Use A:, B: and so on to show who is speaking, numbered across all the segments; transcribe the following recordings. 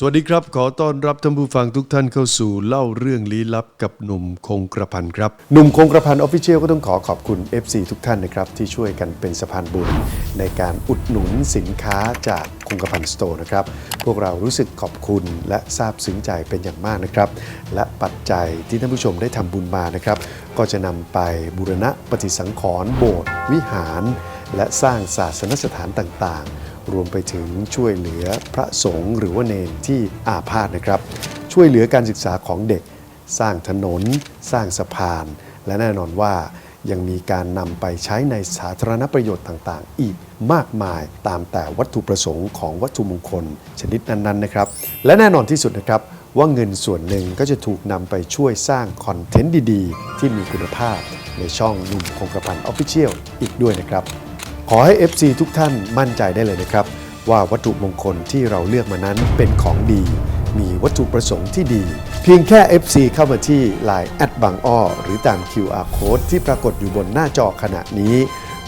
A: สวัสดีครับ ขอต้อนรับท่านผู้ฟังทุกท่านเข้าสู่เล่าเรื่องลี้ลับกับหนุ่มคงกระพันครับ หนุ่มคงกระพันออฟฟิเชียลก็ต้องขอขอบคุณ FC ทุกท่านนะครับ ที่ช่วยกันเป็นสะพานบุญ ในการอุดหนุนสินค้าจากคงกระพันสโตร์นะครับ พวกเรารู้สึกขอบคุณและซาบซึ้งใจเป็นอย่างมากนะครับ และปัจจัยที่ท่านผู้ชมได้ทำบุญมานะครับ ก็จะนำไปบูรณะปฏิสังขรณ์โบสถ์วิหาร และสร้างศาสนสถานต่างๆ รวมไปถึงช่วยเหลือพระสงฆ์หรือว่าเนนที่อาพาธนะครับ ช่วยเหลือการศึกษาของเด็ก สร้างถนน สร้างสะพาน และแน่นอนว่ายังมีการนำไปใช้ในสาธารณประโยชน์ต่างๆ อีกมากมายตามแต่วัตถุประสงค์ของวัตถุมงคลชนิดนั้นๆนะครับ และแน่นอนที่สุดนะครับว่าเงินส่วนหนึ่งก็จะถูกนำไปช่วยสร้างคอนเทนต์ดีๆ ที่มีคุณภาพในช่องหนุ่มคงกระพันออฟฟิเชียลอีกด้วยนะครับ ขอให้ FC ทุกท่านมั่นใจได้เลยนะครับ ว่าวัตถุมงคลที่เราเลือกมานั้นเป็นของดี มีวัตถุประสงค์ที่ดี เพียงแค่ FC เข้ามาที่ Line แอดบางอ้อหรือตาม QR Code ที่ปรากฏอยู่บนหน้าจอขณะนี้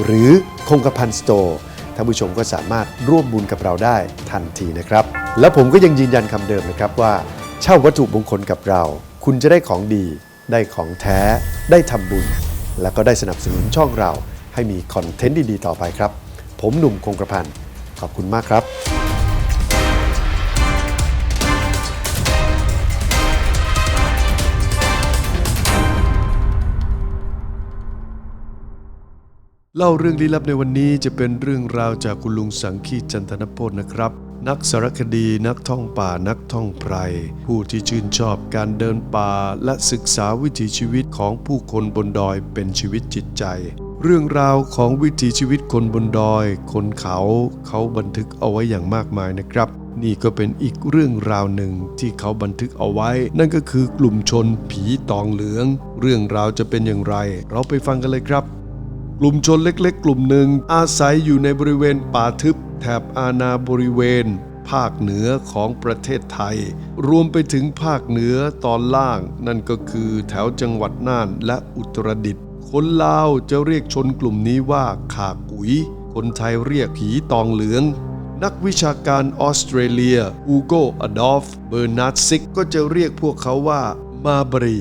A: หรือคงกระพันสโตร์ท่านผู้ชมก็สามารถร่วมบุญกับเราได้ทันทีนะครับ และผมก็ยังยืนยันคำเดิมนะครับว่า เช่าวัตถุมงคลกับเรา คุณจะได้ของดี ได้ของแท้ ได้ทำบุญ แล้วก็ได้สนับสนุนช่องเรา ให้มีคอนเทนต์ดีๆ ต่อไปครับ ผมหนุ่มคงกระพันขอบคุณมากครับเล่าเรื่องลี้ลับในวันนี้จะเป็นเรื่องราวจากคุณลุงสังคีจันทนโพธนะครับ นักสารคดีนักท่องป่านักท่องไพรผู้ที่ชื่นชอบการเดินป่าและศึกษาวิถีชีวิตของผู้คนบนดอยเป็นชีวิตจิตใจ เรื่องราวของวิถีชีวิตคนบนดอย คนเขาเขาบันทึกเอาไว้อย่างมากมายนะครับ นี่ก็เป็นอีกเรื่องราวหนึ่งที่เขาบันทึกเอาไว้ นั่นก็คือกลุ่มชนผีตองเหลือง เรื่องราวจะเป็นอย่างไร เราไปฟังกันเลยครับ กลุ่มชนเล็กๆ กลุ่มหนึ่งอาศัยอยู่ในบริเวณป่าทึบ แถบอาณาบริเวณ ภาคเหนือของประเทศไทย รวมไปถึงภาคเหนือตอนล่าง นั่นก็คือแถวจังหวัดน่านและอุตรดิตถ์ คนลาวจะเรียกชนกลุ่มนี้ว่าขากุย คนไทยเรียกผีตองเหลือง นักวิชาการออสเตรเลียอูโกอดอฟ เบอร์นาร์ดซิกก็จะเรียกพวกเขาว่ามาบรี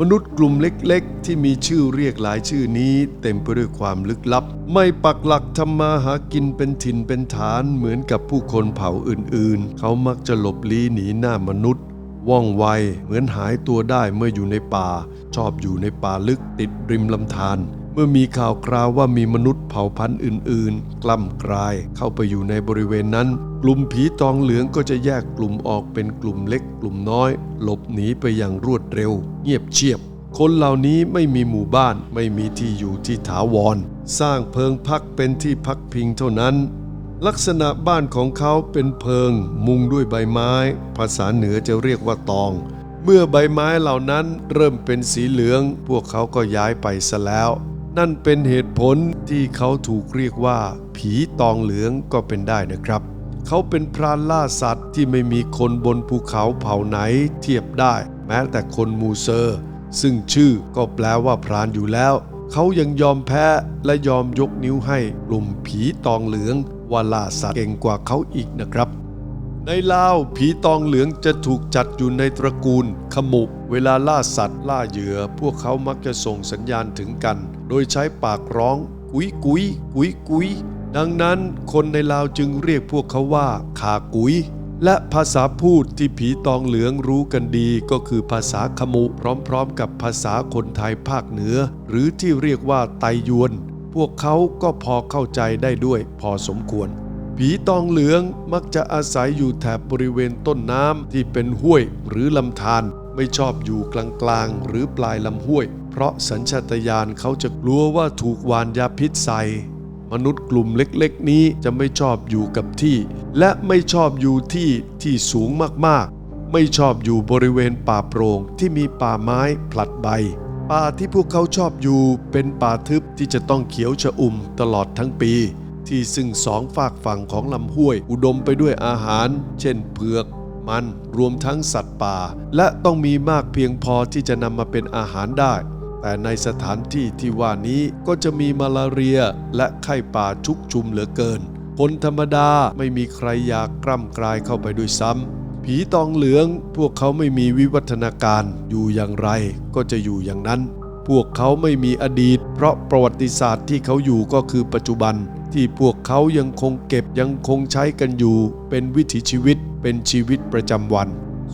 A: มนุษย์กลุ่มเล็กๆ ที่มีชื่อเรียกหลายชื่อนี้เต็มไปด้วยความลึกลับ ไม่ปักหลักทำมาหากินเป็นถิ่นเป็นฐานเหมือนกับผู้คนเผ่าอื่นๆ เขามักจะหลบลี้หนีหน้ามนุษย์ ว่องไวเหมือนหายตัวได้เมื่ออยู่ในป่า ชอบอยู่ในป่าลึกติดริมลำธารเมื่อมีข่าวคราวว่ามีมนุษย์เผ่าพันธุ์อื่น ๆ กล้ำกลายเข้าไปอยู่ในบริเวณนั้น กลุ่มผีตองเหลืองก็จะแยกกลุ่มออกเป็นกลุ่มเล็กกลุ่มน้อย หลบหนีไปอย่างรวดเร็ว เงียบเชียบ คนเหล่านี้ไม่มีหมู่บ้านไม่มีที่อยู่ที่ถาวร สร้างเพิงพักเป็นที่พักพิงเท่านั้น ลักษณะบ้านของเขาเป็นเพิง มุงด้วยใบไม้ ภาษาเหนือจะเรียกว่าตอง เมื่อใบไม้เหล่านั้นเริ่มเป็นสีเหลือง พวกเขาก็ย้ายไปซะแล้ว นั่นเป็นเหตุผลที่เขาถูกเรียกว่า ผีตองเหลืองก็เป็นได้นะครับ เขาเป็นพรานล่าสัตว์ที่ไม่มีคนบนภูเขาเผ่าไหนเทียบได้ แม้แต่คนมูเซอร์ ซึ่งชื่อก็แปลว่าพรานอยู่แล้ว เขายังยอมแพ้และยอมยกนิ้วให้กลุ่มผีตองเหลือง ว่าล่าสัตว์เก่งกว่าเขาอีกนะครับ ในลาวผีตองเหลืองจะถูกจัดอยู่ในตระกูล ขมุเวลาล่าสัตว์ล่าเหยื่อ พวกเขามักจะส่งสัญญาณถึงกัน โดยใช้ปากร้อง กุยกุยกุยกุยดังนั้นคนในลาวจึงเรียกพวกเขาว่าขากุยและภาษาพูดที่ผีตองเหลืองรู้กันดีก็คือภาษาขมุ พร้อมๆ กับภาษาคนไทยภาคเหนือ หรือที่เรียกว่าไตยวน พวกเขาก็พอเข้าใจได้ด้วยพอสมควร ผีตองเหลืองมักจะอาศัยอยู่แถบบริเวณต้นน้ำที่เป็นห้วยหรือลำธารไม่ชอบอยู่กลางๆ หรือปลายลำห้วย เพราะสัญชาตญาณเขาจะกลัวว่าถูกวานยาพิษใส่มนุษย์กลุ่มเล็กๆ นี้จะไม่ชอบอยู่กับที่ และไม่ชอบอยู่ที่ที่สูงมากๆ ไม่ชอบอยู่บริเวณป่าโปร่งที่มีป่าไม้ผลัดใบ ป่าที่พวกเขาชอบอยู่เป็นป่าทึบที่จะต้องเขียวชอุ่มตลอดทั้งปี ที่ซึ่งสองฝากฝั่งของลำห้วยอุดมไปด้วยอาหาร เช่นเผือก มันรวมทั้งสัตว์ป่า และต้องมีมากเพียงพอที่จะนำมาเป็นอาหารได้ แต่ในสถานที่ที่ว่านี้ก็จะมีมาลาเรียและไข้ป่าชุกชุมเหลือเกินคนธรรมดาไม่มีใครอยากกล้ำกลายเข้าไปด้วยซ้ำ ผีตองเหลือง พวกเขาไม่มีวิวัฒนาการอยู่อย่างไรก็จะอยู่อย่างนั้น พวกเขาไม่มีอดีต เพราะประวัติศาสตร์ที่เขาอยู่ก็คือปัจจุบัน ที่พวกเขายังคงเก็บยังคงใช้กันอยู่ เป็นวิถีชีวิตเป็นชีวิตประจำวัน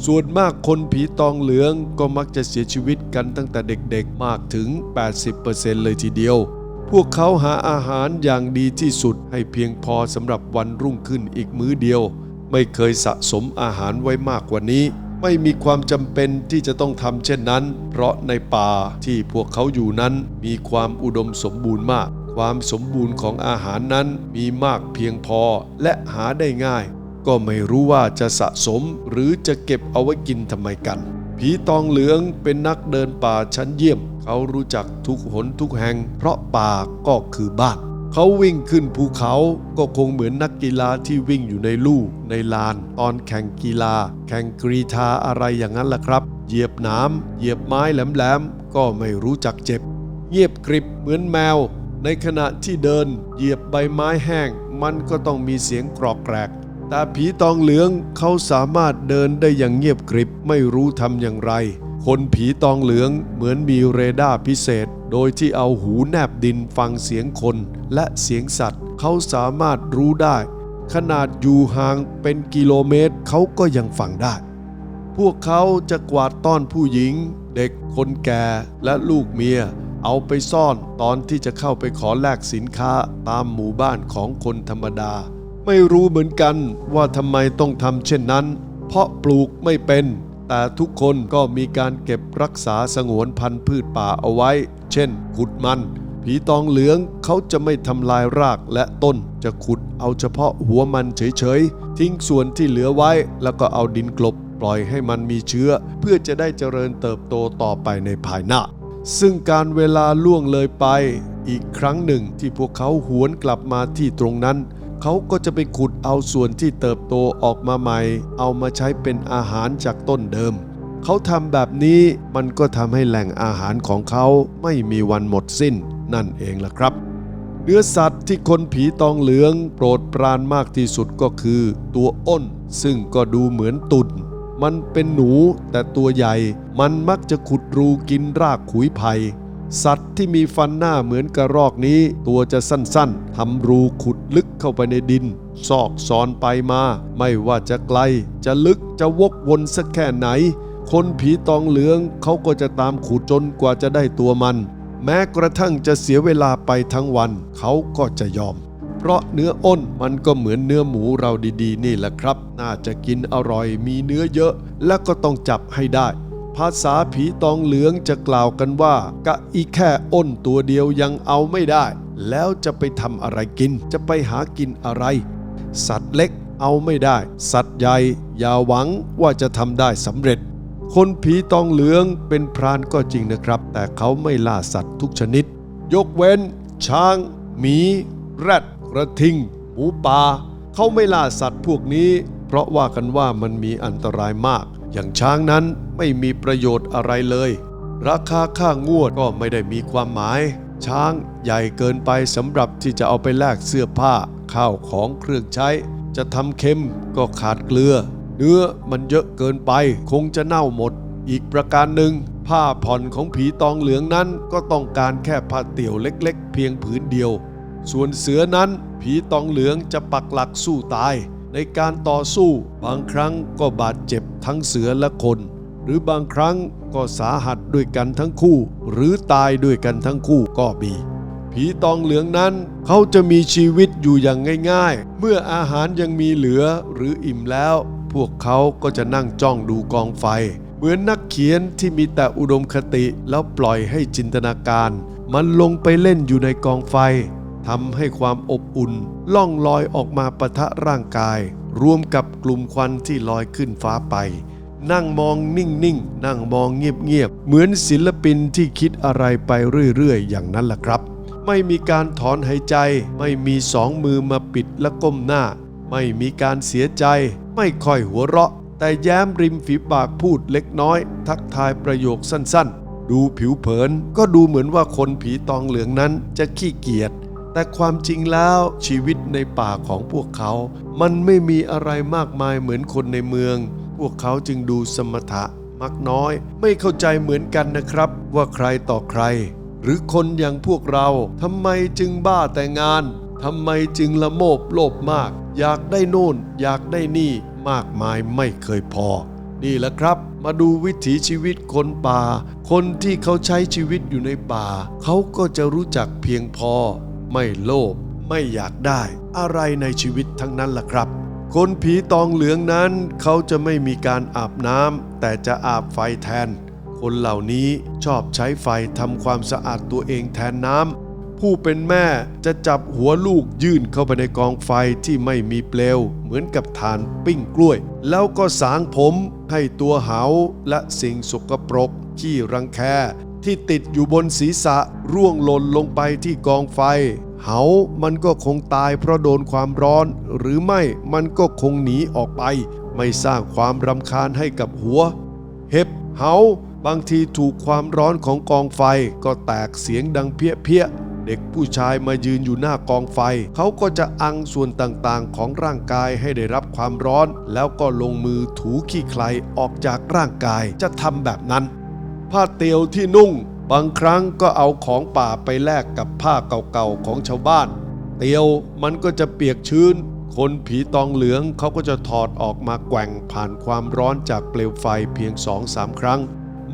A: ส่วนมากคนผีตองเหลืองก็มักจะเสียชีวิตกันตั้งแต่เด็กๆ มากถึง 80%เลยทีเดียวพวกเขาหาอาหารอย่างดีที่สุดให้เพียงพอสำหรับวันรุ่งขึ้นอีกมื้อเดียว ไม่เคยสะสมอาหารไว้มากกว่านี้ ไม่มีความจำเป็นที่จะต้องทำเช่นนั้น เพราะในป่าที่พวกเขาอยู่นั้น มีความอุดมสมบูรณ์มาก ความสมบูรณ์ของอาหารนั้นมีมากเพียงพอและหาได้ง่าย ก็ไม่รู้ว่าจะสะสมหรือจะเก็บเอาไว้กินทำไมกันผีตองเหลืองเป็นนักเดินป่าชั้นเยี่ยม เขารู้จักทุกหนทุกแห่ง เพราะป่าก็คือบ้าน เขาวิ่งขึ้นภูเขาก็คงเหมือนนักกีฬาที่วิ่งอยู่ในลู่ในลาน ตอนแข่งกีฬา แข่งกรีธาอะไรอย่างนั้นล่ะครับ เหยียบหน้ำเหยียบไม้แหลมๆก็ไม่รู้จักเจ็บ เงียบกริบเหมือนแมว ในขณะที่เดิน เหยียบใบไม้แห้ง มันก็ต้องมีเสียงกรอกแกรกแต่ผีตองเหลืองเขาสามารถเดินได้อย่างเงียบกริบไม่รู้ทำอย่างไร คนผีตองเหลืองเหมือนมีเรดาร์พิเศษ โดยที่เอาหูแนบดินฟังเสียงคนและเสียงสัตว์ เขาสามารถรู้ได้ ขนาดอยู่ห่างเป็นกิโลเมตรเขาก็ยังฟังได้ พวกเขาจะกวาดต้อนผู้หญิง เด็กคนแก่และลูกเมีย เอาไปซ่อนตอนที่จะเข้าไปขอแลกสินค้าตามหมู่บ้านของคนธรรมดา ไม่รู้เหมือนกันว่าทำไมต้องทำเช่นนั้น เพราะปลูกไม่เป็น แต่ทุกคนก็มีการเก็บรักษาสงวนพันธุ์พืชป่าเอาไว้ เช่น ขุดมัน ผีตองเหลืองเขาจะไม่ทำลายรากและต้น จะขุดเอาเฉพาะหัวมันเฉยๆ ทิ้งส่วนที่เหลือไว้ แล้วก็เอาดินกลบ ปล่อยให้มันมีเชื้อ เพื่อจะได้เจริญเติบโตต่อไปในภายหน้า ซึ่งการเวลาล่วงเลยไป อีกครั้งหนึ่งที่พวกเขาหวนกลับมาที่ตรงนั้น เขาก็จะไปขุดเอาส่วนที่เติบโตออกมาใหม่ เอามาใช้เป็นอาหารจากต้นเดิม เขาทำแบบนี้มันก็ทำให้แหล่งอาหารของเขาไม่มีวันหมดสิ้นนั่นเองล่ะครับ เนื้อสัตว์ที่คนผีตองเหลือง โปรดปรานมากที่สุดก็คือ ตัวอ้น ซึ่งก็ดูเหมือนตุ่นมันเป็นหนูแต่ตัวใหญ่ มันมักจะขุดรูกินรากขุยไผ่ สัตว์ที่มีฟันหน้าเหมือนกระรอกนี้ ตัวจะสั้นๆทำรูขุดลึกเข้าไปในดิน ซอกซอนไปมา ไม่ว่าจะไกล จะลึกจะวกวนสักแค่ไหน คนผีตองเหลืองเขาก็จะตามขุดจนกว่าจะได้ตัวมัน แม้กระทั่งจะเสียเวลาไปทั้งวัน เขาก็จะยอม เพราะเนื้ออ้นมันก็เหมือนเนื้อหมูเราดีๆ นี่แหละครับ น่าจะกินอร่อยมีเนื้อเยอะ และก็ต้องจับให้ได้ ภาษาผีตองเหลืองจะกล่าวกันว่ากะอีแค่อ้นตัวเดียวยังเอาไม่ได้ แล้วจะไปทำอะไรกิน จะไปหากินอะไร สัตว์เล็กเอาไม่ได้ สัตว์ใหญ่อย่าหวังว่าจะทำได้สำเร็จ คนผีตองเหลืองเป็นพรานก็จริงนะครับ แต่เขาไม่ล่าสัตว์ทุกชนิด ยกเว้น ช้าง หมี แรดกระทิง หมูป่าเขาไม่ล่าสัตว์พวกนี้ เพราะว่ากันว่ามันมีอันตรายมาก อย่างช้างนั้นไม่มีประโยชน์อะไรเลย ราคาค่างวดก็ไม่ได้มีความหมาย ช้างใหญ่เกินไปสำหรับที่จะเอาไปแลกเสื้อผ้า ข้าวของเครื่องใช้ จะทำเค็มก็ขาดเกลือ เนื้อมันเยอะเกินไปคงจะเน่าหมด อีกประการหนึ่งผ้าผ่อนของผีตองเหลืองนั้นก็ต้องการแค่ผ้าเตี่ยวเล็ก ๆ เพียงผืนเดียว ส่วนเสือนั้นผีตองเหลืองจะปักหลักสู้ตาย ในการต่อสู้ บางครั้งก็บาดเจ็บทั้งเสือและคน หรือบางครั้งก็สาหัสด้วยกันทั้งคู่ หรือตายด้วยกันทั้งคู่ก็มี ผีตองเหลืองนั้น เขาจะมีชีวิตอยู่อย่างง่าย ๆ เมื่ออาหารยังมีเหลือหรืออิ่มแล้ว พวกเขาก็จะนั่งจ้องดูกองไฟ เหมือนนักเขียนที่มีแต่อุดมคติแล้วปล่อยให้จินตนาการ มันลงไปเล่นอยู่ในกองไฟ ทำให้ความอบอุ่น ล่องลอยออกมาปะทะร่างกาย รวมกับกลุ่มควันที่ลอยขึ้นฟ้าไป นั่งมองนิ่งๆนั่งมองเงียบๆ เหมือนศิลปินที่คิดอะไรไปเรื่อยๆ อย่างนั้นล่ะครับ ไม่มีการถอนหายใจ ไม่มีสองมือมาปิดและก้มหน้า ไม่มีการเสียใจ ไม่ค่อยหัวเราะ แต่แย้มริมฝีปากพูดเล็กน้อย ทักทายประโยคสั้นๆดูผิวเผินก็ดูเหมือนว่าคนผีตองเหลืองนั้นจะขี้เกียจ แต่ความจริงแล้วชีวิตในป่าของพวกเขา มันไม่มีอะไรมากมายเหมือนคนในเมือง พวกเขาจึงดูสมถะมักน้อย ไม่เข้าใจเหมือนกันนะครับ ว่าใครต่อใคร หรือคนอย่างพวกเราทำไมจึงบ้าแต่งานทำไมจึงละโมบโลภมาก อยากได้โน่น อยากได้นี่มากมายไม่เคยพอ นี่แหละครับ มาดูวิถีชีวิตคนป่า คนที่เขาใช้ชีวิตอยู่ในป่า เขาก็จะรู้จักเพียงพอ ไม่โลภไม่อยากได้ อะไรในชีวิตทั้งนั้นล่ะครับ คนผีตองเหลืองนั้น เขาจะไม่มีการอาบน้ำแต่จะอาบไฟแทน คนเหล่านี้ชอบใช้ไฟทำความสะอาดตัวเองแทนน้ำผู้เป็นแม่จะจับหัวลูกยื่นเข้าไปในกองไฟที่ไม่มีเปลว เหมือนกับฐานปิ้งกล้วย แล้วก็สางผมให้ตัวเหาและสิ่งสกปรกขี้รังแค ที่ติดอยู่บนศีรษะร่วงหล่นลงไปที่กองไฟ เหา มันก็คงตายเพราะโดนความร้อน หรือไม่มันก็คงหนีออกไป ไม่สร้างความรำคาญให้กับหัว เห็บ เหา บางทีถูกความร้อนของกองไฟก็แตกเสียงดังเพี้ยเพี้ยเด็กผู้ชายมายืนอยู่หน้ากองไฟ เขาก็จะอังส่วนต่างๆ ของร่างกายให้ได้รับความร้อน แล้วก็ลงมือถูขี้ใครออกจากร่างกายจะทำแบบนั้น ผ้าเตียวที่นุ่ง บางครั้งก็เอาของป่าไปแลกกับผ้าเก่าๆของชาวบ้าน เตียวมันก็จะเปียกชื้น คนผีตองเหลืองเขาก็จะถอดออกมาแกว่งผ่านความร้อนจากเปลวไฟเพียงสองสามครั้ง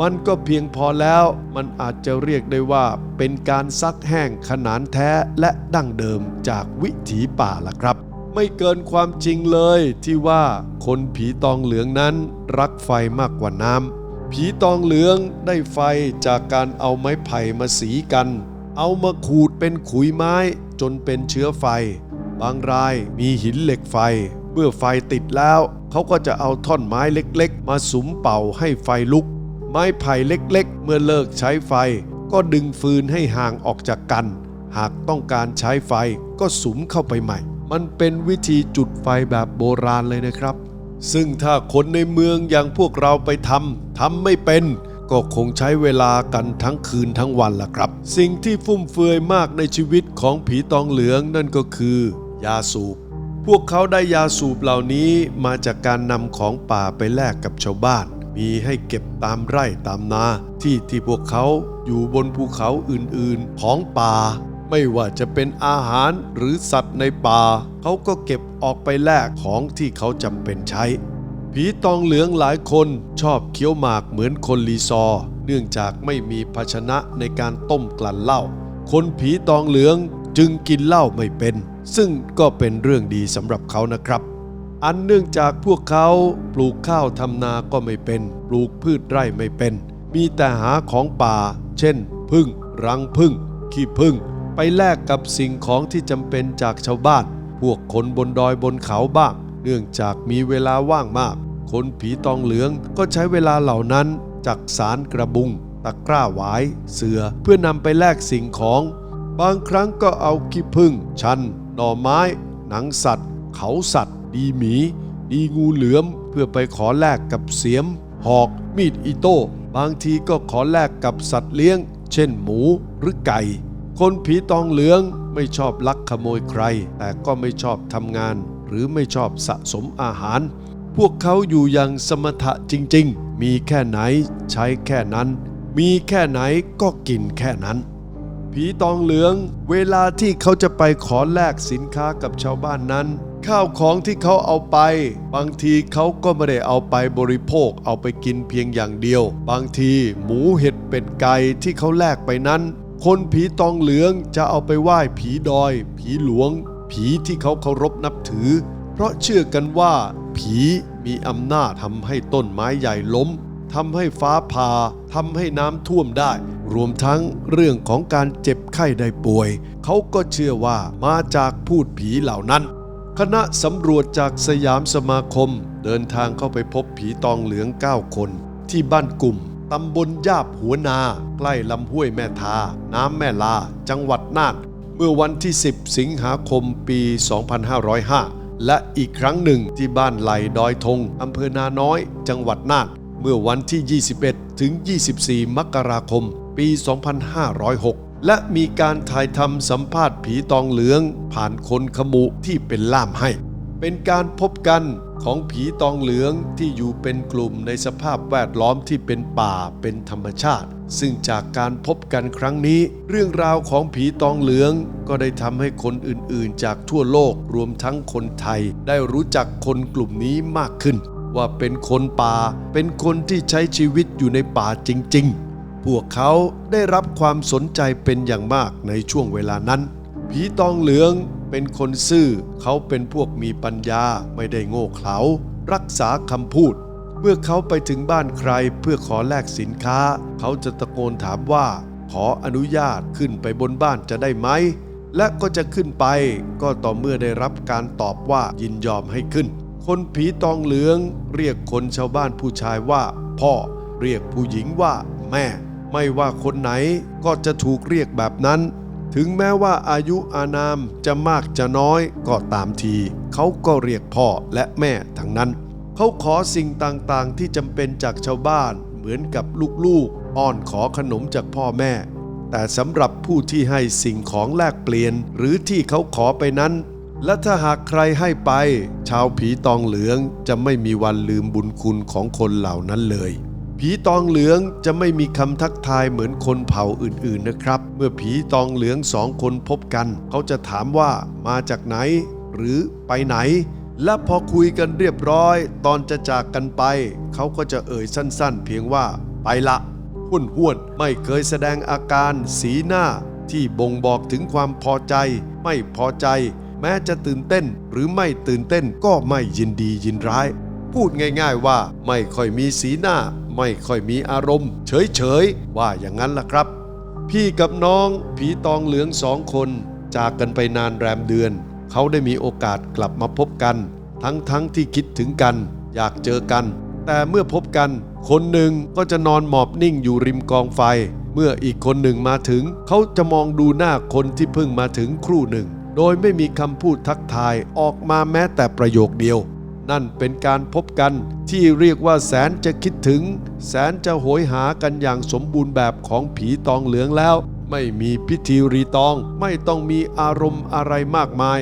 A: มันก็เพียงพอแล้ว มันอาจจะเรียกได้ว่าเป็นการซักแห้งขนานแท้และดั้งเดิมจากวิถีป่าล่ะครับไม่เกินความจริงเลยที่ว่าคนผีตองเหลืองนั้นรักไฟมากกว่าน้ำ ผีตองเหลืองได้ไฟจากการเอาไม้ไผ่มาสีกัน เอามาขูดเป็นขุยไม้จนเป็นเชื้อไฟ บางรายมีหินเหล็กไฟ เมื่อไฟติดแล้ว เขาก็จะเอาท่อนไม้เล็กๆ มาสุมเป่าให้ไฟลุก ไม้ไผ่เล็กๆ เมื่อเลิกใช้ไฟ ก็ดึงฟืนให้ห่างออกจากกัน หากต้องการใช้ไฟก็สุมเข้าไปใหม่ มันเป็นวิธีจุดไฟแบบโบราณเลยนะครับ ซึ่งถ้าคนในเมืองอย่างพวกเราไปทำทำไม่เป็น ก็คงใช้เวลากันทั้งคืนทั้งวันล่ะครับ สิ่งที่ฟุ่มเฟือยมากในชีวิตของผีตองเหลืองนั่นก็คือ ยาสูบ พวกเขาได้ยาสูบเหล่านี้มาจากการนำของป่าไปแลกกับชาวบ้าน มีให้เก็บตามไร่ตามนา ที่ที่พวกเขาอยู่บนภูเขาอื่นๆ ของป่า ไม่ว่าจะเป็นอาหารหรือสัตว์ในป่า เขาก็เก็บออกไปแลกของที่เขาจำเป็นใช้ ผีตองเหลืองหลายคนชอบเคี้ยวหมากเหมือนคนลีซอร์เนื่องจากไม่มีภาชนะในการต้มกลั่นเหล้าคนผีตองเหลืองจึงกินเหล้าไม่เป็น ซึ่งก็เป็นเรื่องดีสำหรับเขานะครับ อันเนื่องจากพวกเขาปลูกข้าวทำนาก็ไม่เป็น ปลูกพืชไร่ไม่เป็น มีแต่หาของป่า เช่น พึ่ง รังพึ่ง ขี้พึ่ง ไปแลกกับสิ่งของที่จำเป็นจากชาวบ้าน พวกคนบนดอยบนเขาบ้าง เนื่องจากมีเวลาว่างมาก คนผีตองเหลืองก็ใช้เวลาเหล่านั้นจากสารกระบุง ตะกร้าหวาย เสือเพื่อนำไปแลกสิ่งของ บางครั้งก็เอาขี้ผึ้งชัน หน่อไม้ หนังสัตว์ เขาสัตว์ ดีหมี ดีงูเหลือม เพื่อไปขอแลกกับเสียม หอก มีดอิโต้บางทีก็ขอแลกกับสัตว์เลี้ยง เช่นหมูหรือไก่ คนผีตองเหลืองไม่ชอบลักขโมยใคร แต่ก็ไม่ชอบทำงาน หรือไม่ชอบสะสมอาหาร พวกเขาอยู่อย่างสมถะจริงๆ มีแค่ไหนใช้แค่นั้น มีแค่ไหนก็กินแค่นั้น ผีตองเหลือง เวลาที่เขาจะไปขอแลกสินค้ากับชาวบ้านนั้น ข้าวของที่เขาเอาไป บางทีเขาก็ไม่ได้เอาไปบริโภคเอาไปกินเพียงอย่างเดียว บางทีหมูเห็ดเป็ดไก่ที่เขาแลกไปนั้น คนผีตองเหลืองจะเอาไปไหว้ผีดอย ผีหลวง ผีที่เขาเคารพนับถือ เพราะเชื่อกันว่า ผีมีอำนาจทำให้ต้นไม้ใหญ่ล้มทำให้ฟ้าผ่าทำให้น้ำท่วมได้ รวมทั้งเรื่องของการเจ็บไข้ได้ป่วย เขาก็เชื่อว่ามาจากพูดผีเหล่านั้น คณะสำรวจจากสยามสมาคม เดินทางเข้าไปพบผีตองเหลือง 9 คน ที่บ้านกลุ่ม ตำบลยาบหัวนา ใกล้ลำห้วยแม่ทา น้ำแม่ลา จังหวัดน่าน เมื่อวันที่ 10 สิงหาคมปี 2505 และอีกครั้งหนึ่งที่บ้านไหลดอยทงอำเภอนาน้อย จังหวัดน่าน เมื่อวันที่ 21 ถึง 24 มกราคม ปี 2506 และมีการถ่ายทำสัมภาษณ์ผีตองเหลือง ผ่านคนขมุที่เป็นล่ามให้ เป็นการพบกัน ของผีตองเหลืองที่อยู่เป็นกลุ่มในสภาพแวดล้อมที่เป็นป่าเป็นธรรมชาติ ซึ่งจากการพบกันครั้งนี้ เรื่องราวของผีตองเหลืองก็ได้ทำให้คนอื่นๆ จากทั่วโลกรวมทั้งคนไทย ได้รู้จักคนกลุ่มนี้มากขึ้น ว่าเป็นคนป่า เป็นคนที่ใช้ชีวิตอยู่ในป่าจริง ๆ พวกเขาได้รับความสนใจเป็นอย่างมากในช่วงเวลานั้น ผีตองเหลืองเป็นคนซื่อ เขาเป็นพวกมีปัญญาไม่ได้โง่เขลารักษาคำพูด เมื่อเขาไปถึงบ้านใครเพื่อขอแลกสินค้า เขาจะตะโกนถามว่า ขออนุญาตขึ้นไปบนบ้านจะได้ไหม และก็จะขึ้นไปก็ต่อเมื่อได้รับการตอบว่ายินยอมให้ขึ้น คนผีตองเหลือง เรียกคนชาวบ้านผู้ชายว่า พ่อ เรียกผู้หญิงว่า แม่ ไม่ว่าคนไหนก็จะถูกเรียกแบบนั้น ถึงแม้ว่าอายุอานามจะมากจะน้อยก็ตามที เขาก็เรียกพ่อและแม่ทั้งนั้น เขาขอสิ่งต่างๆที่จำเป็นจากชาวบ้านเหมือนกับลูกๆ อ้อนขอขนมจากพ่อแม่ แต่สำหรับผู้ที่ให้สิ่งของแลกเปลี่ยน หรือที่เขาขอไปนั้น และถ้าหากใครให้ไป ชาวผีตองเหลืองจะไม่มีวันลืมบุญคุณของคนเหล่านั้นเลย ผีตองเหลืองจะไม่มีคำทักทายเหมือนคนเผ่าอื่นๆนะครับ เมื่อผีตองเหลืองสองคนพบกัน เขาจะถามว่ามาจากไหน หรือไปไหน และพอคุยกันเรียบร้อย ตอนจะจากกันไป เขาก็จะเอ่ยสั้นๆ เพียงว่าไปละห้วนห้วนไม่เคยแสดงอาการสีหน้า ที่บ่งบอกถึงความพอใจ ไม่พอใจ แม้จะตื่นเต้นหรือไม่ตื่นเต้นก็ไม่ยินดียินร้าย พูดง่ายๆว่าไม่ค่อยมีสีหน้า ไม่ค่อยมีอารมณ์ เฉยๆ ว่าอย่างนั้นล่ะครับ พี่กับน้องผีตองเหลืองสองคน จากกันไปนานแรมเดือน เขาได้มีโอกาสกลับมาพบกัน ทั้งๆทที่คิดถึงกัน อยากเจอกัน แต่เมื่อพบกัน คนหนึ่งก็จะนอนหมอบนิ่งอยู่ริมกองไฟ เมื่ออีกคนหนึ่งมาถึง เขาจะมองดูหน้าคนที่เพิ่งมาถึงครู่หนึ่ง โดยไม่มีคำพูดทักทายออกมาแม้แต่ประโยคเดียว นั่นเป็นการพบกันที่เรียกว่าแสนจะคิดถึง แสนจะโหยหากันอย่างสมบูรณ์แบบของผีตองเหลืองแล้ว ไม่มีพิธีรีตองไม่ต้องมีอารมณ์อะไรมากมาย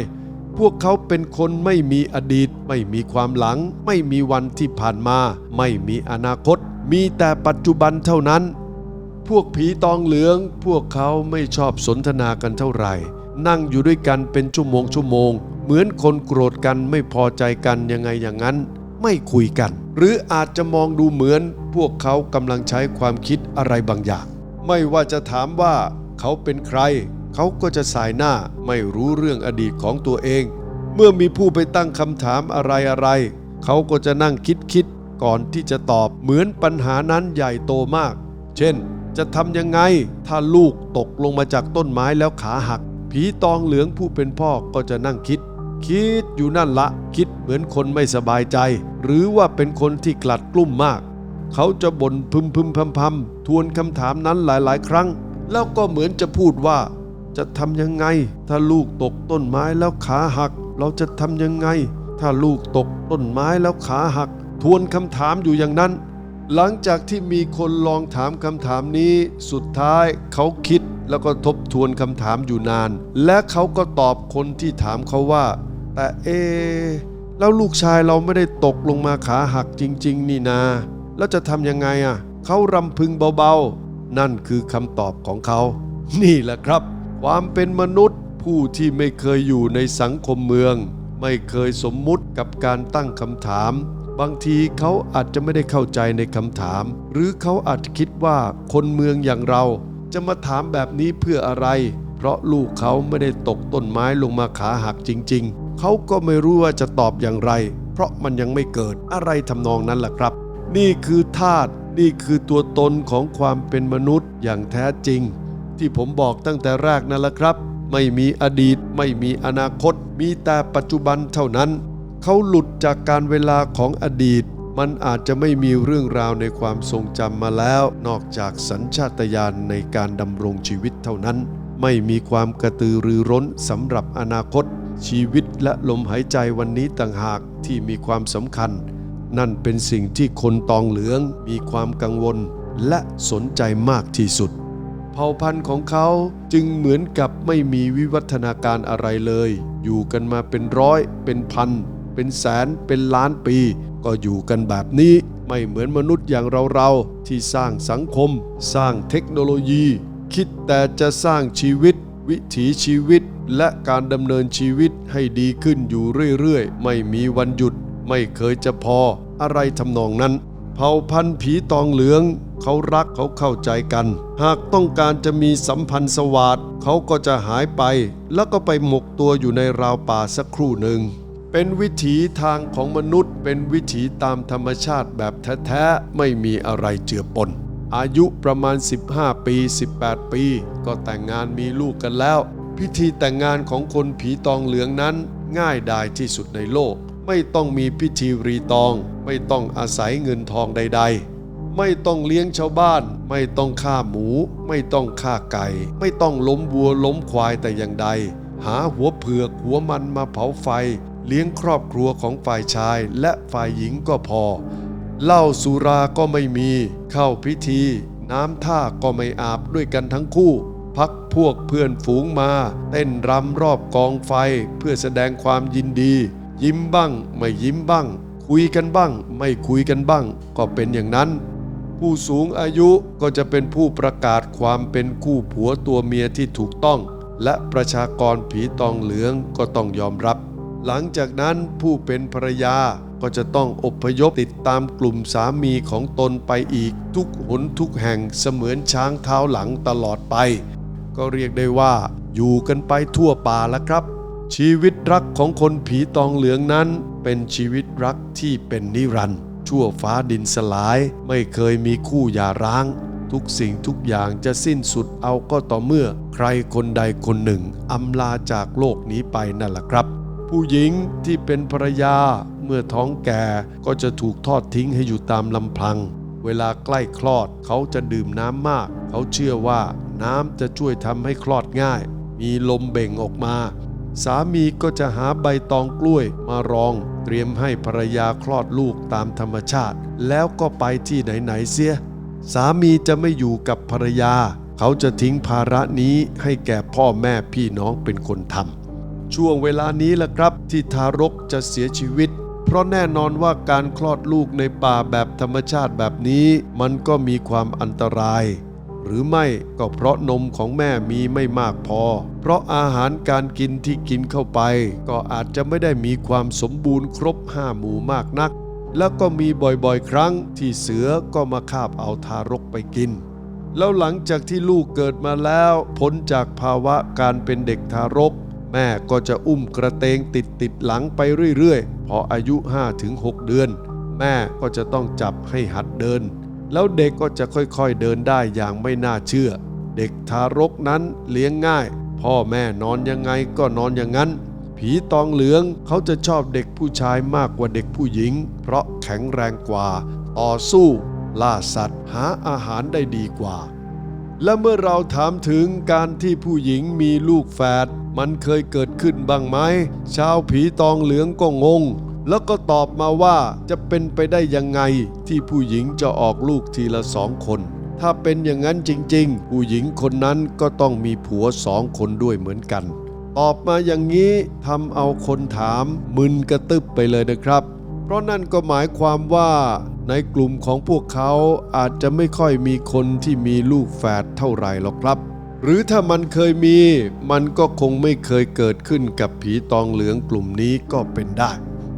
A: พวกเขาเป็นคนไม่มีอดีต ไม่มีความหลัง ไม่มีวันที่ผ่านมา ไม่มีอนาคต มีแต่ปัจจุบันเท่านั้น พวกผีตองเหลือง พวกเขาไม่ชอบสนทนากันเท่าไหร่ นั่งอยู่ด้วยกันเป็นชั่วโมงชั่วโมง เหมือนคนโกรธกันไม่พอใจกันยังไงอย่างนั้น ไม่คุยกัน หรืออาจจะมองดูเหมือนพวกเขากำลังใช้ความคิดอะไรบางอย่าง ไม่ว่าจะถามว่าเขาเป็นใคร เขาก็จะสายหน้าไม่รู้เรื่องอดีตของตัวเอง เมื่อมีผู้ไปตั้งคำถามอะไรอะไร เขาก็จะนั่งคิดคิดก่อนที่จะตอบเหมือนปัญหานั้นใหญ่โตมาก เช่น จะทำยังไง ถ้าลูกตกลงมาจากต้นไม้แล้วขาหัก ผีตองเหลืองผู้เป็นพ่อก็จะนั่งคิด คิดอยู่นั่นละ คิดเหมือนคนไม่สบายใจ หรือว่าเป็นคนที่กลัดกลุ้มมาก เขาจะบ่นพึมพึมพำพำทวนคำถามนั้นหลาย ๆ ครั้ง แล้วก็เหมือนจะพูดว่า จะทำยังไง ถ้าลูกตกต้นไม้แล้วขาหัก เราจะทำยังไง ถ้าลูกตกต้นไม้แล้วขาหัก ทวนคำถามอยู่อย่างนั้นหลังจากที่มีคนลองถามคำถามนี้ สุดท้ายเขาคิด แล้วก็ทบทวนคำถามอยู่นาน และเขาก็ตอบคนที่ถามเขาว่า แต่เอ แล้วลูกชายเราไม่ได้ตกลงมาขาหักจริง ๆ นี่นาแล้วจะทำยังไงอะเขารำพึงเบาๆ นั่นคือคำตอบของเขา นี่แหละครับ ความเป็นมนุษย์ผู้ที่ไม่เคยอยู่ในสังคมเมือง ไม่เคยสมมุติกับการตั้งคำถาม บางทีเขาอาจจะไม่ได้เข้าใจในคำถาม หรือเขาอาจคิดว่าคนเมืองอย่างเรา จะมาถามแบบนี้เพื่ออะไร เพราะลูกเขาไม่ได้ตกต้นไม้ลงมาขาหักจริง ๆ เขาก็ไม่รู้ว่าจะตอบอย่างไร เพราะมันยังไม่เกิดอะไรทำนองนั้นแหละครับ นี่คือธาตุนี่คือตัวตนของความเป็นมนุษย์อย่างแท้จริง ที่ผมบอกตั้งแต่แรกนั่นแหละครับ ไม่มีอดีต ไม่มีอนาคต มีแต่ปัจจุบันเท่านั้น เขาหลุดจากการเวลาของอดีต มันอาจจะไม่มีเรื่องราวในความทรงจำมาแล้ว นอกจากสัญชาตญาณในการดำรงชีวิตเท่านั้น ไม่มีความกระตือรือร้นสำหรับอนาคต ชีวิตและลมหายใจวันนี้ต่างหากที่มีความสำคัญ นั่นเป็นสิ่งที่คนตองเหลือง มีความกังวล และสนใจมากที่สุด เผ่าพันธุ์ของเขาจึงเหมือนกับไม่มีวิวัฒนาการอะไรเลย อยู่กันมาเป็นร้อยเป็นพัน เป็นแสนเป็นล้านปี ก็อยู่กันแบบนี้ ไม่เหมือนมนุษย์อย่างเราๆที่สร้างสังคม สร้างเทคโนโลยี คิดแต่จะสร้างชีวิต วิถีชีวิต และการดำเนินชีวิตให้ดีขึ้นอยู่เรื่อยๆ ไม่มีวันหยุด ไม่เคยจะพอ อะไรทำนองนั้น เผ่าพันธุ์ผีตองเหลืองเขารักเขาเข้าใจกัน หากต้องการจะมีสัมพันธ์สวัสดเขาก็จะหายไป แล้วก็ไปหมกตัวอยู่ในราวป่าสักครู่หนึ่ง เป็นวิถีทางของมนุษย์ เป็นวิถีตามธรรมชาติแบบแท้ๆไม่มีอะไรเจือปน อายุประมาณ 15 ปี 18 ปี ก็แต่งงานมีลูกกันแล้ว พิธีแต่งงานของคนผีตองเหลืองนั้น ง่ายดายที่สุดในโลก ไม่ต้องมีพิธีรีตอง ไม่ต้องอาศัยเงินทองใด ๆ ไม่ต้องเลี้ยงชาวบ้าน ไม่ต้องฆ่าหมู ไม่ต้องฆ่าไก่ ไม่ต้องล้มวัวล้มควายแต่อย่างใดหาหัวเผือกหัวมันมาเผาไฟ เลี้ยงครอบครัวของฝ่ายชายและฝ่ายหญิงก็พอ เหล้าสุราก็ไม่มี เข้าพิธี น้ำท่าก็ไม่อาบด้วยกันทั้งคู่ พักพวกเพื่อนฝูงมา เต้นรำรอบกองไฟเพื่อแสดงความยินดี ยิ้มบ้าง ไม่ยิ้มบ้าง คุยกันบ้าง ไม่คุยกันบ้าง ก็เป็นอย่างนั้นผู้สูงอายุก็จะเป็นผู้ประกาศความเป็นคู่ผัวตัวเมียที่ถูกต้อง และประชากรผีตองเหลืองก็ต้องยอมรับ หลังจากนั้นผู้เป็นภรรยาก็จะต้องอพยพติดตามกลุ่มสามีของตนไปอีก ทุกหนทุกแห่งเสมือนช้างเท้าหลังตลอดไป ก็เรียกได้ว่าอยู่กันไปทั่วป่าแล้วครับ ชีวิตรักของคนผีตองเหลืองนั้น เป็นชีวิตรักที่เป็นนิรันดร์ชั่วฟ้าดินสลายไม่เคยมีคู่อย่าร้าง ทุกสิ่งทุกอย่างจะสิ้นสุดเอาก็ต่อเมื่อ ใครคนใดคนหนึ่งอำลาจากโลกนี้ไปนั่นแหละครับ ผู้หญิงที่เป็นภรรยาเมื่อท้องแก่ก็จะถูกทอดทิ้งให้อยู่ตามลำพัง เวลาใกล้คลอดเขาจะดื่มน้ำมาก เขาเชื่อว่าน้ำจะช่วยทำให้คลอดง่าย มีลมเบ่งออกมา สามีก็จะหาใบตองกล้วยมารอง เตรียมให้ภรรยาคลอดลูกตามธรรมชาติ แล้วก็ไปที่ไหนๆเสีย สามีจะไม่อยู่กับภรรยา เขาจะทิ้งภาระนี้ให้แก่พ่อแม่พี่น้องเป็นคนทำ ช่วงเวลานี้แหละครับ ที่ทารกจะเสียชีวิต เพราะแน่นอนว่าการคลอดลูกในป่าแบบธรรมชาติแบบนี้ มันก็มีความอันตราย หรือไม่ก็เพราะนมของแม่มีไม่มากพอ เพราะอาหารการกินที่กินเข้าไป ก็อาจจะไม่ได้มีความสมบูรณ์ครบห้าหมู่มากนัก แล้วก็มีบ่อยๆ ครั้งที่เสือก็มาคาบเอาทารกไปกินแล้วหลังจากที่ลูกเกิดมาแล้ว พ้นจากภาวะการเป็นเด็กทารก แม่ก็จะอุ้มกระเตงติดติดหลังไปเรื่อยๆ พออายุ 5-6 เดือน แม่ก็จะต้องจับให้หัดเดิน แล้วเด็กก็จะค่อยๆเดินได้อย่างไม่น่าเชื่อ เด็กทารกนั้นเลี้ยงง่าย พ่อแม่นอนยังไงก็นอนอย่างนั้น ผีตองเหลืองเขาจะชอบเด็กผู้ชายมากกว่าเด็กผู้หญิง เพราะแข็งแรงกว่า ต่อสู้ ล่าสัตว์หาอาหารได้ดีกว่าและเมื่อเราถามถึงการที่ผู้หญิงมีลูกแฝด มันเคยเกิดขึ้นบ้างไหมชาวผีตองเหลืองก็งง แล้วก็ตอบมาว่าจะเป็นไปได้ยังไงที่ผู้หญิงจะออกลูกทีละสองคน ถ้าเป็นอย่างนั้นจริง ๆ ผู้หญิงคนนั้นก็ต้องมีผัวสองคนด้วยเหมือนกัน ตอบมาอย่างนี้ทำเอาคนถามมึนกระตึบไปเลยนะครับเพราะนั่นก็หมายความว่าในกลุ่มของพวกเขาอาจจะไม่ค่อยมีคนที่มีลูกแฝดเท่าไหร่หรอกครับ หรือถ้ามันเคยมี มันก็คงไม่เคยเกิดขึ้นกับผีตองเหลืองกลุ่มนี้ก็เป็นได้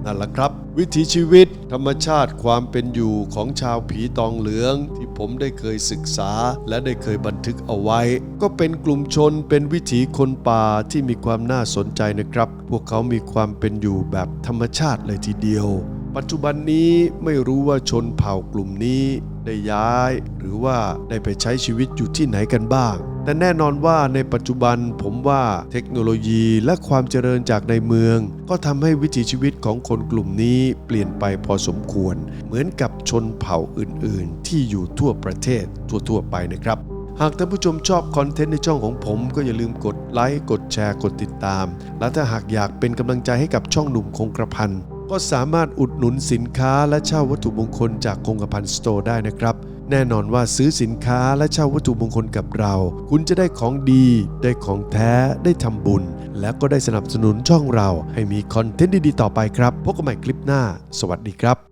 A: นั่นแหละครับ วิถีชีวิตธรรมชาติความเป็นอยู่ของชาวผีตองเหลือง ที่ผมได้เคยศึกษาและได้เคยบันทึกเอาไว้ ก็เป็นกลุ่มชนเป็นวิถีคนป่าที่มีความน่าสนใจนะครับ พวกเขามีความเป็นอยู่แบบธรรมชาติเลยทีเดียว ปัจจุบันนี้ไม่รู้ว่าชนเผ่ากลุ่มนี้ ได้ย้าย หรือว่าได้ไปใช้ชีวิตอยู่ที่ไหนกันบ้าง แต่แน่นอนว่าในปัจจุบันผมว่าเทคโนโลยีและความเจริญจากในเมือง ก็ทำให้วิถีชีวิตของคนกลุ่มนี้เปลี่ยนไปพอสมควร เหมือนกับชนเผ่าอื่น ๆ ที่อยู่ทั่วประเทศทั่ว ๆ ไปนะครับหากท่านผู้ชมชอบคอนเทนต์ในช่องของผมก็อย่าลืมกดไลค์ กดแชร์ กดติดตาม และถ้าหากอยากเป็นกำลังใจให้กับช่องหนุ่มคงกระพันก็สามารถอุดหนุนสินค้าและเช่าวัตถุมงคลจากคงกระพันสโตร์ได้นะครับ แน่นอนว่าซื้อสินค้าและเช่าวัตถุมงคลกับเรา คุณจะได้ของดี ได้ของแท้ได้ทำบุญ และก็ได้สนับสนุนช่องเราให้มีคอนเทนต์ดีๆต่อไปครับพบกันใหม่คลิปหน้า สวัสดีครับ